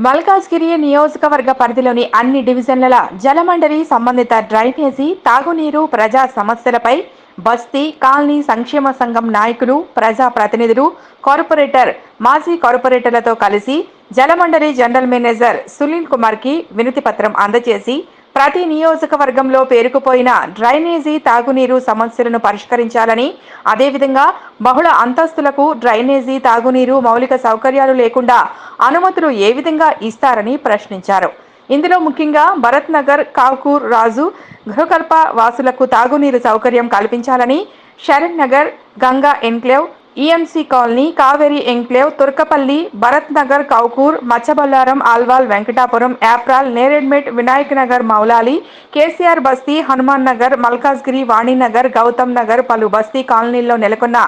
మల్కాజ్గిరి నియోజకవర్గ పరిధిలోని అన్ని డివిజన్ల జలమండలి సంబంధిత డ్రైనేజీ తాగునీరు ప్రజా సమస్యలపై బస్తీ కాలనీ సంక్షేమ సంఘం నాయకులు ప్రజా ప్రతినిధులు కార్పొరేటర్ మాజీ కార్పొరేటర్లతో కలిసి జలమండలి జనరల్ మేనేజర్ సునీల్ కుమార్కి వినతి పత్రం అందజేసి ప్రతి నియోజకవర్గంలో పేరుకుపోయిన డ్రైనేజీ తాగునీరు సమస్యలను పరిష్కరించాలని అదేవిధంగా బహుళ అంతస్తులకు డ్రైనేజీ తాగునీరు మౌలిక సౌకర్యాలు లేకుండా అనుమతులు ఏ విధంగా ఇస్తారని ప్రశ్నించారు. ఇందులో ముఖ్యంగా భరత్ నగర్ కాకూర్ రాజు గృహకల్ప వాసులకు తాగునీరు సౌకర్యం కల్పించాలని Sharan Nagar Ganga enclave EMC colony Kaveri enclave Turkapally Bharat Nagar Kowkur Machabollaram Alwal Venkatapuram Yapral Neredmet Vinayak Nagar Moula Ali KCR Basti Hanuman Nagar Malkajgiri Vani Nagar Gautam Nagar పలు బస్తీ కాలనీల్లో నెలకొన్న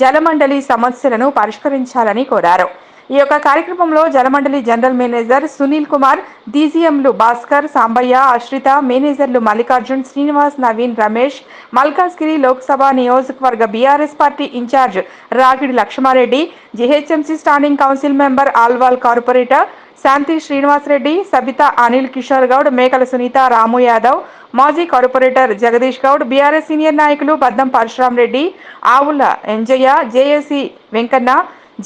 జలమండలి సమస్యలను పరిష్కరించాలని కోరారు. ఈ యొక్క కార్యక్రమంలో జలమండలి జనరల్ మేనేజర్ సునీల్ కుమార్ డీజీఎంలు భాస్కర్ సాంబయ్య అశ్రిత మేనేజర్లు మల్లికార్జున్ శ్రీనివాస్ నవీన్ రమేష్ మల్కాజ్గిరి లోక్సభ నియోజకవర్గ BRS party in charge Ragidi Laxma Reddy GHMC standing council member Alwal corporator Shanti Srinivasa Reddy Sabitha Anil Kishore Goud Mekala Sunitha Ramu Yadav మాజీ corporator Jagadish Goud BRS senior నాయకులు Baddam Parashuram Reddy Avula Enjaiah JAC Venkanna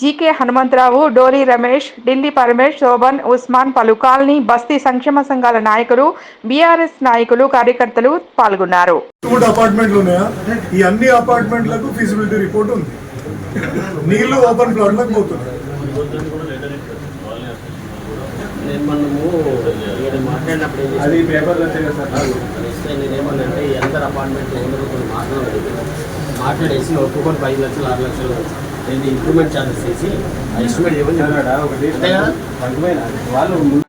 GK Hanumantha Rao Doli Ramesh Delhi Paramesh Shobhan Usman పలు colony బస్తీ సంక్షేమ సంఘాల నాయకులు BRS నాయకులు కార్యకర్తలు పాల్గొన్నారు. కూడా అపార్ట్మెంట్లు ఉన్నాయా? ఈ అన్ని అపార్ట్మెంట్లకు ఫీజిబిలిటీ రిపోర్ట్ ఉంది. నీళ్ళు ఓపెన్ ప్లాట్లకు పోతున్నాయి. నేను మాట్లాడినప్పుడు అది? పేపర్లో వచ్చాయి సార్ ఇస్తే నేను ఏమన్నానంటే ఈ అందరు అపార్ట్మెంట్ ఓనర్లతో మాట్లాడలేదు మాట్లాడేసి ఒక్కొక్కరు పది లక్షలు ఆరు లక్షలు నేను ఇంప్రూవ్మెంట్ ఛార్జెస్ చేసి ఎస్టిమేట్ ఒకటి? పంచమైన వాళ్ళు